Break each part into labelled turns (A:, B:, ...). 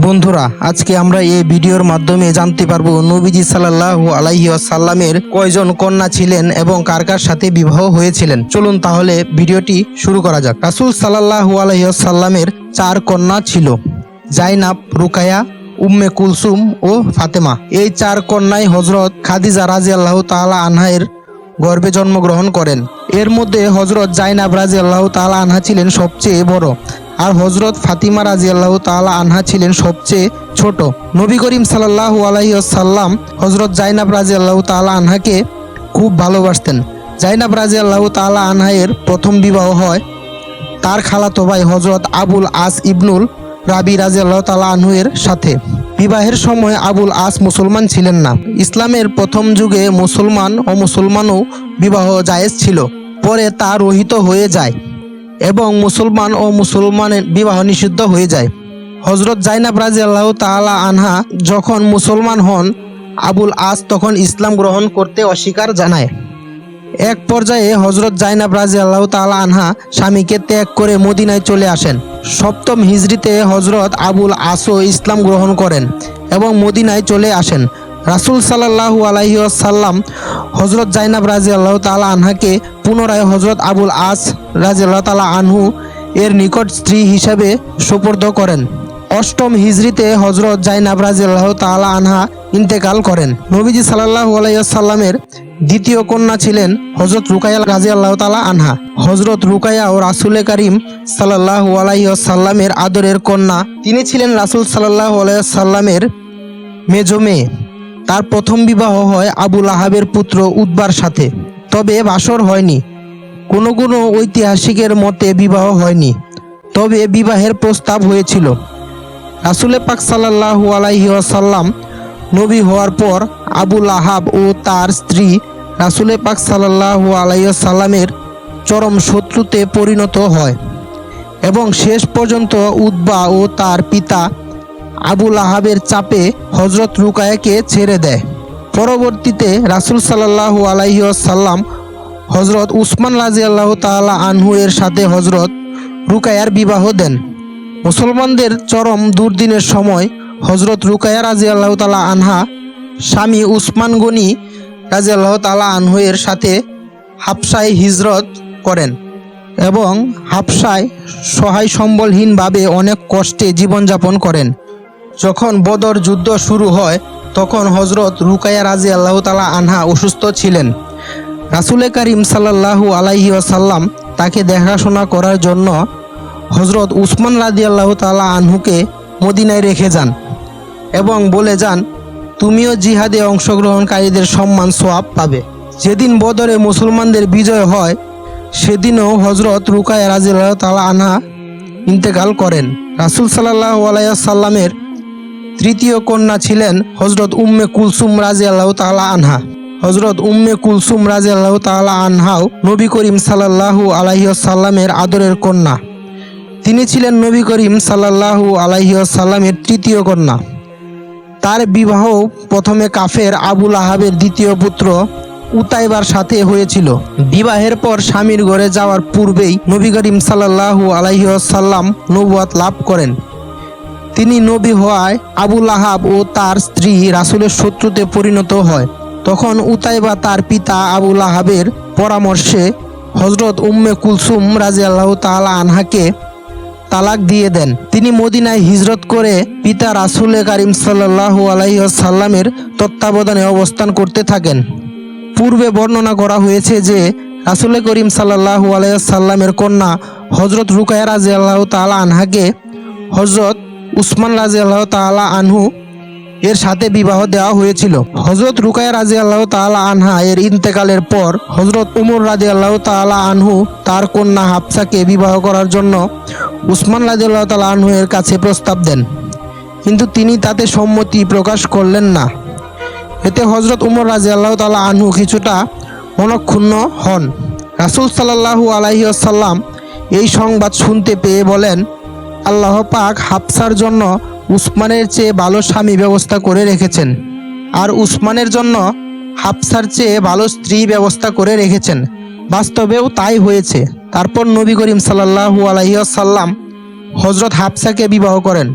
A: বন্ধুরা, আজকে আমরা এই ভিডিওর মাধ্যমে জানতে পারব নবীজি সাল্লাল্লাহু আলাইহি ওয়াসাল্লামের কয়জন কন্যা ছিলেন এবং কার কার সাথে বিবাহ হয়েছিলেন। চলুন তাহলে ভিডিওটি শুরু করা যাক। রাসূল সাল্লাল্লাহু আলাইহি ওয়াসাল্লামের চার কন্যা ছিল, জাইনাব, রুকায়া, উম্মে কুলসুম ও ফাতেমা। এই চার কন্যাই হজরত খাদিজা রাজিয়াল্লাহু তাআলা আনহায়ের গর্ভে জন্মগ্রহণ করেন। এর মধ্যে হজরত জাইনাব রাজি আল্লাহ তালা আনহা ছিলেন সবচেয়ে বড় আর হজরত ফাতিমা রাজি আল্লাহ তালা আনহা ছিলেন সবচেয়ে ছোট। নবী করিম সাল্লাহ আলাইসাল্লাম হজরত জাইনাব রাজি আল্লাহ তালা আনহাকে খুব ভালোবাসতেন। জাইনাব রাজি আল্লাহ তালা আনহায়ের প্রথম বিবাহ হয় তার খালাতো ভাই হজরত আবুল আস ইবনুল রাবি রাজি আল্লাহ তালা আনহুয়ের সাথে। বিবাহের সময় আবুল আস মুসলমান ছিলেন না। ইসলামের প্রথম যুগে মুসলমান ও মুসলমানও বিবাহ জায়েজ ছিল। পরে তা রহিত হয়ে যায় এবং মুসলমান ও মুসলমানের বিবাহ নিষিদ্ধ হয়ে যায়। হজরত জাইনাব রাজি আল্লাহ তালা আনহা যখন মুসলমান হন, আবুল আস তখন ইসলাম গ্রহণ করতে অস্বীকার জানায়। এক পর্যায়ে হজরত জাইনাব রাজি আল্লাহ তালা আনহা স্বামীকে ত্যাগ করে মদিনায় চলে আসেন। সপ্তম হিজড়িতে হজরত আবুল আসো ইসলাম গ্রহণ করেন এবং মদিনায় চলে আসেন। রাসুল সাল্লাহু আলাইহি সাল্লাম হজরত জাইনাব রাজি আল্লাহ তালা আনহাকে পুনরায় হজরত আবুল আস রাজি আল্লাহ তালা আনহু এর নিকট স্ত্রী হিসাবে সুপর্দ করেন। অষ্টম হিজরিতে হজরত জাইনাব রাজিয়াল্লাহ তাআলা আনহা ইন্তেকাল করেন। নবীজি সাল্লাহ আলাইহি সাল্লামের দ্বিতীয় কন্যা ছিলেন হজরত রুকাইয়া রাজিয়াল্লাহ তাআলা আনহা। হজরত রুকাইয়া ও রাসুল করিম সাল্লাল্লাহু আলাইহি সাল্লামের আদরের কন্যা। তিনি ছিলেন রাসূল সাল্লাহ আলাইহি সাল্লামের মেজো মেয়ে। তার প্রথম বিবাহ হয় আবুল আহাবের পুত্র উদ্বার সাথে। তবে বাসর হয়নি। কোনো কোনো ঐতিহাসিকের মতে বিবাহ হয়নি। তবে বিবাহের প্রস্তাব হয়েছিল। রাসুলে পাক সাল্লাহু আলাইহি আসাল্লাম নবী হওয়ার পর আবুল আহাব ও তার স্ত্রী রাসুলে পাক সাল্লাহু আলাইসাল্লামের চরম শত্রুতে পরিণত হয় এবং শেষ পর্যন্ত উদ্বা ও তার পিতা আবুল আহাবের চাপে হজরত রুকায়াকে ছেড়ে দেয়। পরবর্তীতে রাসুল সাল্লাহু আলাইসাল্লাম হজরত উসমান রাজি আল্লাহ তালা আনহু এর সাথে হজরত রুকায়ার বিবাহ দেন। মুসলমানদের চরম দুর্দিনের সময় হজরত রুকায়া রাজি আল্লাহ তালা আনহা, স্বামী উসমান গনি রাজি আল্লাহ তালা আনহুয়ের সাথে হাফসায় হিজরত করেন এবং হাফসায় সহায় সম্বলহীনভাবে অনেক কষ্টে জীবনযাপন করেন। যখন বদর যুদ্ধ শুরু হয়, তখন হজরত রুকায়া রাজি আল্লাহ তালা আনহা অসুস্থ ছিলেন। রাসুলে করিম সাল্লাহু আলাইহি আসাল্লাম তাকে দেখাশোনা করার জন্য হজরত উসমান রাজি আল্লাহ তালা আনহুকে মদিনায় রেখে যান এবং বলে যান, তুমিও জিহাদে অংশগ্রহণকারীদের সম্মান সোয়াব পাবে। যেদিন বদরে মুসলমানদের বিজয় হয়, সেদিনও হজরত রুকায় রাজি আল্লাহ তালা আনহা ইন্তেকাল করেন। রাসুল সাল্লাহ আলাইসাল্লামের তৃতীয় কন্যা ছিলেন হজরত উম্মে কুলসুম রাজি আল্লাহ তালা আনহা। হজরত উম্মে কুলসুম রাজি আল্লাহ তালা আনহাও নবী করিম সাল্লাহু আলাইসাল্লামের আদরের কন্যা। তিনি ছিলেন নবী করিম সাল্লাহু আলাইসাল্লামের তৃতীয় কন্যা। তার বিবাহ প্রথমে কাফের আবুল আহাবের দ্বিতীয় পুত্র উতাইবার সাথে হয়েছিল। বিবাহের পর স্বামীর ঘরে যাওয়ার পূর্বেই নবী করিম সাল্লাহু আলাইসাল্লাম নবুয়াত লাভ করেন। তিনি নবী হওয়ায় আবুল আহাব ও তার স্ত্রী রাসুলের শত্রুতে পরিণত হয়। তখন উতাইবা তার পিতা আবুল আহাবের পরামর্শে হজরত উম্মে কুলসুম রাজি আল্লাহ তালা আনহাকে তালাক দিয়ে দেন। তিনি মদিনায় হিজরত করে পিতা রাসুল করিম সাল্লাহ আলাইসাল্লামের তত্ত্বাবধানে অবস্থান করতে থাকেন। পূর্বে বর্ণনা করা হয়েছে যে, রাসুল করিম সাল্লাহু আলাইসাল্লামের কন্যা হজরত রুকায়া রাজি আল্লাহ তালা আনহাকে হজরত উসমান রাজি আল্লাহ তালা আনহু এর সাথে বিবাহ দেওয়া হয়েছিল। হজরত রুকায়া রাজি আল্লাহ তালা আনহা এর ইন্তেকালের পর হজরত উমর রাজি আল্লাহ তালা আনহু তার কন্যা হাফসাকে বিবাহ করার জন্য উসমান রাজি আল্লাহ তালা আনহু এর কাছে প্রস্তাব দেন। কিন্তু তিনি তাতে সম্মতি প্রকাশ করলেন না। এতে হজরত উমর রাজি আল্লাহ তালা আনহু কিছুটা মনক্ষুণ্ণ হন। রাসুল সাল্লাহু আলাইহি আসাল্লাম এই সংবাদ শুনতে পেয়ে বলেন, আল্লাহ পাক হাফসার জন্য উসমানের চেয়ে ভালো স্বামী ব্যবস্থা করে রেখেছেন আর উসমানের জন্য হাফসার চেয়ে ভালো স্ত্রী ব্যবস্থা করে রেখেছেন। বাস্তবেও তাই হয়েছে। তারপর নবী করিম সাল্লাহু আলহিসাল্লাম হজরত হাফসাকে বিবাহ করেন।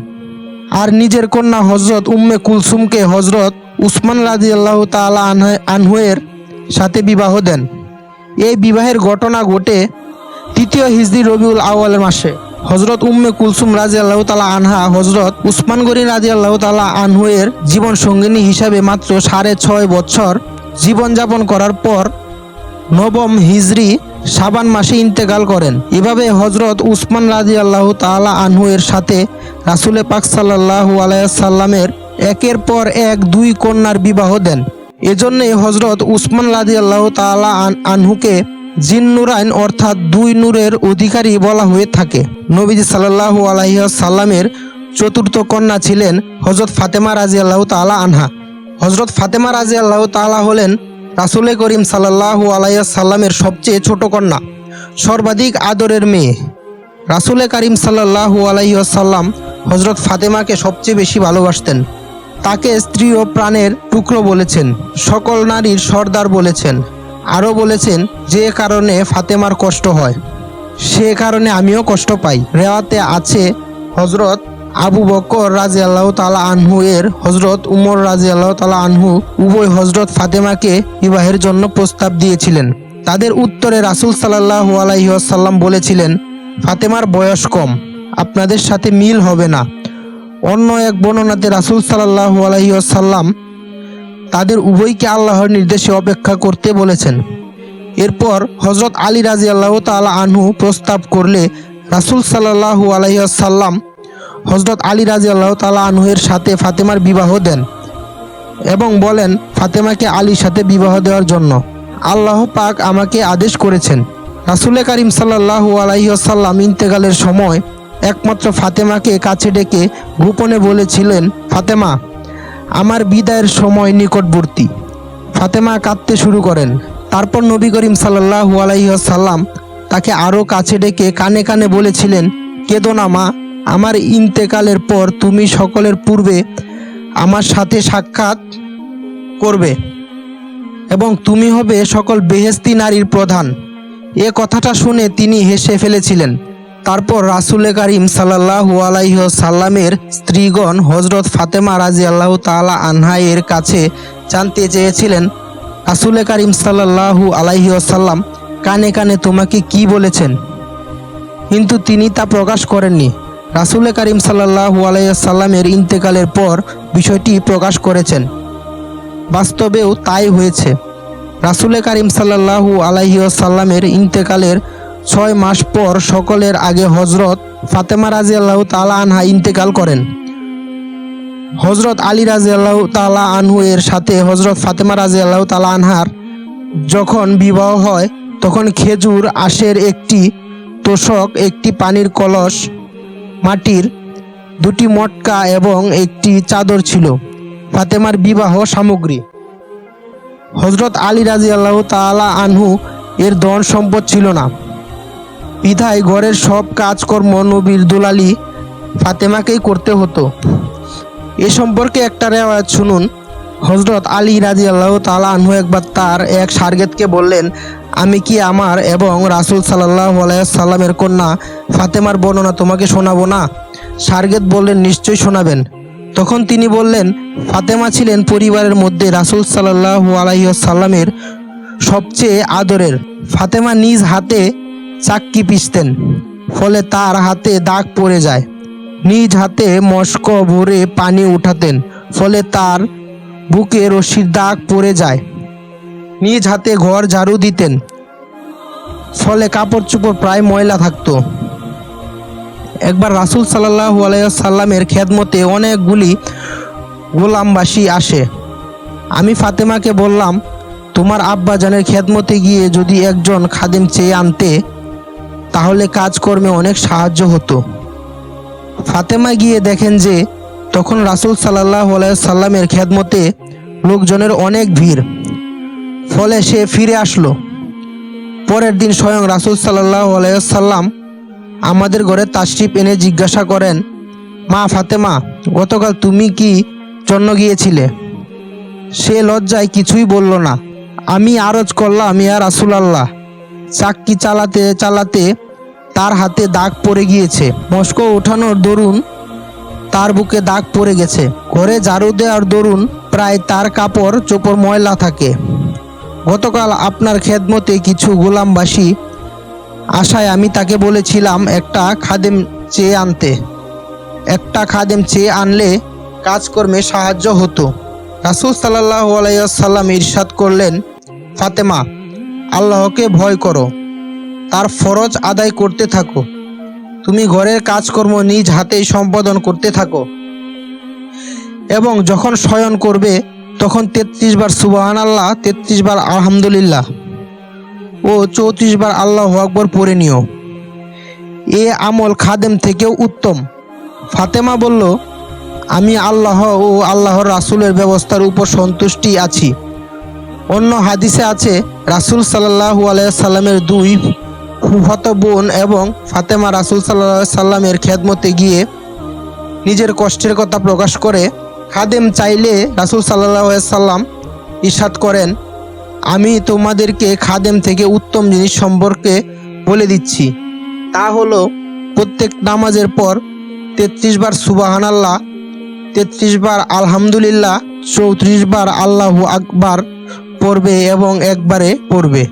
A: আর নিজের কন্যা হজরত উম্মে কুলসুমকে হজরত উসমান রাজি আল্লাহ তালা আনহুয়ের সাথে বিবাহ দেন। এই বিবাহের ঘটনা ঘটে তৃতীয় হিজরি রবিউল আউয়াল মাসে। হজরত উম্মে কুলসুম রাজি আল্লাহ তালা আনহা হজরত উসমান গরি রাজি আল্লাহ তালা আনহুয়ের জীবন সঙ্গিনী হিসাবে মাত্র সাড়ে ছয় বছর জীবনযাপন করার পর নবম হিজরি সাবান মাসে ইন্তেকাল করেন। এভাবে হজরত উসমান রাজি আল্লাহ তালা আনহু এর সাথে রাসুলে পাক সাল্লাহু আলাইসাল্লামের একের পর এক দুই কন্যার বিবাহ দেন। এজন্যে হজরত উসমান রাজি আল্লাহ তালা আনহুকে জিন্নুরাইন অর্থাৎ দুই নূরের অধিকারী বলা হয়ে থাকে। নবীজি সাল্লাহু আলাইসাল্লামের চতুর্থ কন্যা ছিলেন হজরত ফাতেমা রাজি আল্লাহ তালা আনহা। হজরত ফাতেমা রাজি আল্লাহ তালা হলেন রাসুলে করিম সাল্লাহু আলাইসাল্লামের সবচেয়ে ছোট কন্যা, সর্বাধিক আদরের মেয়ে। রাসুলে করিম সাল্লাহু আলাইসাল্লাম হজরত ফাতেমাকে সবচেয়ে বেশি ভালোবাসতেন। তাকে স্ত্রী ও প্রাণের টুকরো বলেছেন, সকল নারীর সর্দার বলেছেন। আরও বলেছেন, যে কারণে ফাতেমার কষ্ট হয়, সে কারণে আমিও কষ্ট পাই। রেওয়াতে আছে হজরত আবু বকর রাজি আল্লাহ তালা আনহু এর হজরত উমর রাজি আল্লাহ তালা আনহু উভয় হজরত ফাতেমাকে বিবাহের জন্য প্রস্তাব দিয়েছিলেন। তাদের উত্তরে রাসুল সাল্লাহ আলাইসাল্লাম বলেছিলেন, ফাতেমার বয়স কম, আপনাদের সাথে মিল হবে না। অন্য এক বর্ণনাতে রাসুল সাল্লাহ আলাইসাল্লাম তাদের উভয়কে আল্লাহর নির্দেশে অপেক্ষা করতে বলেছেন। এরপর হজরত আলী রাজি আল্লাহ তালা আনহু প্রস্তাব করলে রাসুল সাল্লাহু আলাইসাল্লাম হজরত আলী রাজি আল্লাহ তালা আনহুয়ের সাথে ফাতেমার বিবাহ দেন এবং বলেন, ফাতেমাকে আলীর সাথে বিবাহ দেওয়ার জন্য আল্লাহ পাক আমাকে আদেশ করেছেন। রাসুলে করিম সাল্লাহু আলাইসাল্লাম ইন্তেকালের সময় একমাত্র ফাতেমাকে কাছে ডেকে গোপনে বলেছিলেন, ফাতেমা আমার বিদায়ের সময় নিকটবর্তী। ফাতেমা কাঁদতে শুরু করেন। তারপর নবী করিম সাল্লাহু আলাইসাল্লাম তাকে আরও কাছে ডেকে কানে কানে বলেছিলেন, কেদো না মা, আমার ইন্তেকালের পর তুমি সকলের পূর্বে আমার সাথে সাক্ষাৎ করবে এবং তুমি হবে সকল বেহেস্তি নারীর প্রধান। এ কথাটা শুনে তিনি হেসে ফেলেছিলেন। তারপর রাসুলে কারিম সাল্লাহু আলাইহ সাল্লামের স্ত্রীগণ হজরত ফাতেমা রাজি আল্লাহ তালা আনহা এর কাছে জানতে চেয়েছিলেন রাসুলে কারিম সাল্লাহু আলাইহি সাল্লাম কানে কানে তোমাকে কি বলেছেন? কিন্তু তিনি তা প্রকাশ করেননি। রাসুলে করিম সাল্লাহু আলাইসাল্লামের ইন্তেকালের পর বিষয়টি প্রকাশ করেছেন। বাস্তবেও তাই হয়েছে। রাসুলে করিম সাল্লাহু আলাইসাল্লামের ইন্তেকালের ছয় মাস পর সকলের আগে হজরত ফাতেমা রাজি আল্লাহ তালা আনহা ইন্তেকাল করেন। হজরত আলী রাজি আল্লাহ তালা আনহু এর সাথে হজরত ফাতেমা রাজি আল্লাহ তালা আনহার যখন বিবাহ হয়, তখন খেজুর, আশের একটি তোষক, একটি পানির কলস, মাটির দুটি মটকা এবং একটি চাদর ছিল, ফাতেমার বিবাহ সামগ্রী। হজরত আলী রাজি আল্লাহ তালা আনহু এর ধন সম্পদ ছিল না। বিধায় ঘরের সব কাজকর্ম নবীর দুলালি ফাতেমাকেই করতে হতো। এ সম্পর্কে একটা রেওয়ায়ত শুনুন। হজরত আলী রাজি আল্লাহ তালা আনহু একবার তার এক সার্গেতকে বললেন, আমি কি আমার এবং রাসুল সাল্লাহ সাল্লামের কন্যা ফাতেমার বর্ণনা তোমাকে শোনাবো না? সার্গেত বললেন, নিশ্চয়ই শোনাবেন। তখন তিনি বললেন, ফাতেমা ছিলেন পরিবারের মধ্যে রাসুল সাল্লাহ আলাইসাল্লামের সবচেয়ে আদরের। ফাতেমা নিজ হাতে চাক্কি ফলে তার হাতে দাগ পড়ে যায়। নিজ হাতে মস্ক ভরে পানি উঠাতেন, ফলে তার বুকে রশির দাগ পড়ে যায়। নিজ হাতে ঘর ঝাড়ু দিতেন, ফলে কাপড় চোপড় প্রায় ময়লা থাকতো। একবার রাসুল সাল্লাহ আলাইসাল্লামের খেদমতে অনেকগুলি গোলামবাসী আসে। আমি ফাতেমাকে বললাম, তোমার আব্বাজানের খেদমতে গিয়ে যদি একজন খাদিম চেয়ে আনতে তাহলে কাজকর্মে অনেক সাহায্য হতো। ফাতেমা গিয়ে দেখেন যে তখন রাসুল সাল্লাহ সাল্লামের খেদমতে লোকজনের অনেক ভিড়। ফলে সে ফিরে আসলো। পরের দিন স্বয়ং রাসুল সাল্লাহ সাল্লাম আমাদের ঘরে তাশরিফ এনে জিজ্ঞাসা করেন, মা ফাতেমা, গতকাল তুমি কি জন্য গিয়েছিলে? সে লজ্জায় কিছুই বলল না। আমি আরজ করলাম ইয়া রাসুল আল্লাহ চাক্কি চালাতে চালাতে তার হাতে দাগ পড়ে গিয়েছে। মস্কো ওঠানোর দরুন তার বুকে দাগ পড়ে গেছে। ঘরে ঝাড়ু দেওয়ার দরুন প্রায় তার কাপড়, চোপড়, ময়লা থাকে। গতকাল আপনার খেদমতে কিছু গোলামবাসী আশায় আমি তাকে বলেছিলাম, একটা খাদেম চেয়ে আনতে। একটা খাদেম চেয়ে আনলে কাজকর্মে সাহায্য হতো। রাসুল সাল্লাহ আলাইসাল্লাম ইরশাদ করলেন, ফাতেমা আল্লাহকে ভয় করো। তার ফরজ আদায় করতে থাকো। তুমি ঘরের কাজকর্ম নিজ হাতেই সম্পাদন করতে থাকো। এবং যখন শয়ন করবে, তখন তেত্রিশ বার সুবাহান আল্লাহ তেত্রিশ বার আলহামদুলিল্লাহ ও চৌত্রিশ বার আল্লাহ আকবর পড়ে নিও। এ আমল খাদেম থেকেও উত্তম। ফাতেমা বলল, আমি আল্লাহ ও আল্লাহর রাসুলের ব্যবস্থার উপর সন্তুষ্টি আছি। অন্য হাদিসে আছে, রাসূল সাল্লাহু আলাইসাল্লামের দুই ফুফাত বোন এবং ফাতেমা রাসূল সাল্লাহ সাল্লামের খেদমতে গিয়ে নিজের কষ্টের কথা প্রকাশ করে, খাদেম চাইলে রাসূল সাল্লাহ সাল্লাম ইরশাদ করেন, আমি তোমাদেরকে খাদেম থেকে উত্তম জিনিস সম্পর্কে বলে দিচ্ছি। তা হলো, প্রত্যেক নামাজের পর তেত্রিশ বার সুবাহান আল্লাহ তেত্রিশ বার আলহামদুলিল্লাহ, চৌত্রিশ বার আল্লাহু আকবার পড়বে এবং একবারে পড়বে।